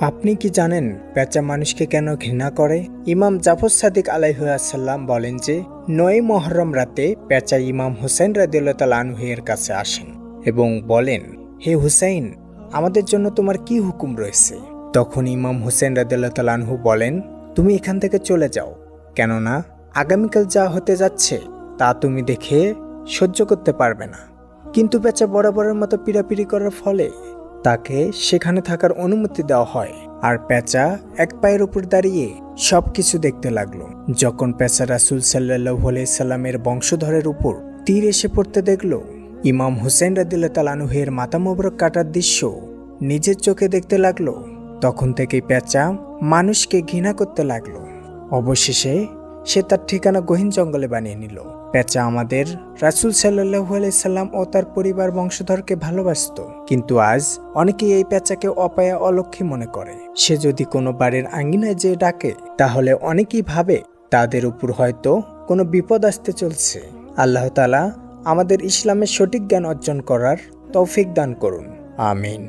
আপনি কি জানেন পেঁচা মানুষকে কেন ঘৃণা করে? ইমাম জাফর সাদিক আলাইহাসাল্লাম বলেন যে, নয় মহরম রাতে পেঁচা ইমাম হুসাইন রাদিউল্লাহ আনহুয়ের কাছে আসেন এবং বলেন, হে হুসাইন, আমাদের জন্য তোমার কি হুকুম রয়েছে? তখন ইমাম হুসেন রাদিউল্লাহ আনহু বলেন, তুমি এখান থেকে চলে যাও। কেননা আগামীকাল যা হতে যাচ্ছে, তা তুমি দেখে সহ্য করতে পারবে না। কিন্তু পেঁচা বরাবরের মতো পিড়াপিড়ি করার ফলে তাকে সেখানে থাকার অনুমতি দেওয়া হয়। আর পেঁচা এক পায়ের উপর দাঁড়িয়ে সব কিছু দেখতে লাগল। যখন পেঁচা রাসুল সাল্লাহ সাল্লামের বংশধরের উপর তীর এসে পড়তে দেখল, ইমাম হুসেন রাদিল্লা তালানুহের মাথা মোবরক কাটার দৃশ্য নিজের চোখে দেখতে লাগল। তখন থেকেই পেঁচা মানুষকে ঘৃণা করতে লাগল। অবশেষে সে তার ঠিকানা গহীন জঙ্গলে বানিয়ে নিল। পেঁচা আমাদের রাসুল সাল্লাহু সাল্লাম ও তার পরিবার বংশধরকে ভালোবাসতো। কিন্তু আজ অনেকেই এই পেঁচাকে অপায়া অলক্ষী মনে করে। সে যদি কোনো বাড়ির আঙ্গিনায় যে ডাকে, তাহলে অনেকেই ভাবে তাদের উপর হয়তো কোনো বিপদ আসতে চলছে। আল্লাহ তালা আমাদের ইসলামের সঠিক জ্ঞান অর্জন করার তৌফিক দান করুন। আমিন।